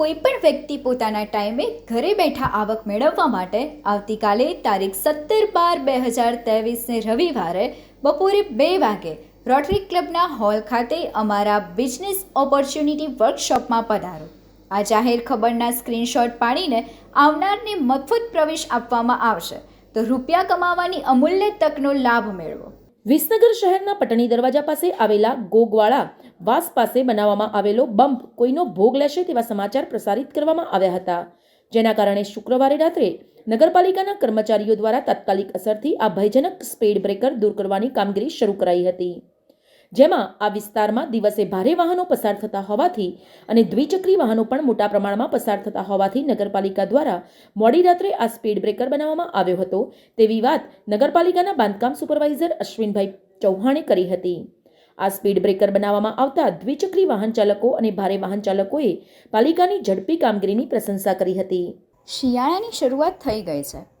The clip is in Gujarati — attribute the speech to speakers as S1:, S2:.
S1: વ્યક્તિ પોતાના ટાઈમે ઘરે બેઠા આવક મેળવવા માટે આવતીકાલે તારીખ સત્તર બાર બે હજાર ત્રેવીસને રવિવારે બપોરે બે વાગે રોટરી ક્લબના હોલ ખાતે અમારા બિઝનેસ ઓપોર્ચ્યુનિટી વર્કશોપમાં પધારો. આ જાહેર ખબરના સ્ક્રીનશોટ પાડીને આવનારને મફત પ્રવેશ આપવામાં આવશે. તો રૂપિયા કમાવાની અમૂલ્ય તકનો લાભ મેળવો.
S2: વિસનગર શહેરના પટણી દરવાજા પાસે આવેલા ગોગવાળા વાસ પાસે બનાવવામાં આવેલો બમ્પ કોઈનો ભોગ લેશે તેવા સમાચાર પ્રસારિત કરવામાં આવ્યા હતા. જેના કારણે શુક્રવારે રાત્રે નગરપાલિકાના કર્મચારીઓ દ્વારા તાત્કાલિક અસરથી આ ભયજનક સ્પીડ બ્રેકર દૂર કરવાની કામગીરી શરૂ કરાઈ હતી. જેમાં આ વિસ્તારમાં દિવસે ભારે વાહનો પસાર થતા હોવાથી અને દ્વિચક્રી વાહનો પણ મોટા પ્રમાણમાં પસાર થતા હોવાથી નગરપાલિકા દ્વારા મોડી રાત્રે આ સ્પીડ બ્રેકર બનાવવામાં આવ્યો હતો. તેવી વાત નગરપાલિકાના બાંધકામ સુપરવાઇઝર અશ્વિનભાઈ ચૌહાણે કરી હતી. આ સ્પીડ બ્રેકર બનાવવામાં આવતા દ્વિચક્રી વાહન ચાલકો અને ભારે વાહન ચાલકોએ પાલિકાની ઝડપી કામગીરીની પ્રશંસા કરી હતી.
S1: શિયાળાની શરૂઆત થઈ ગઈ છે.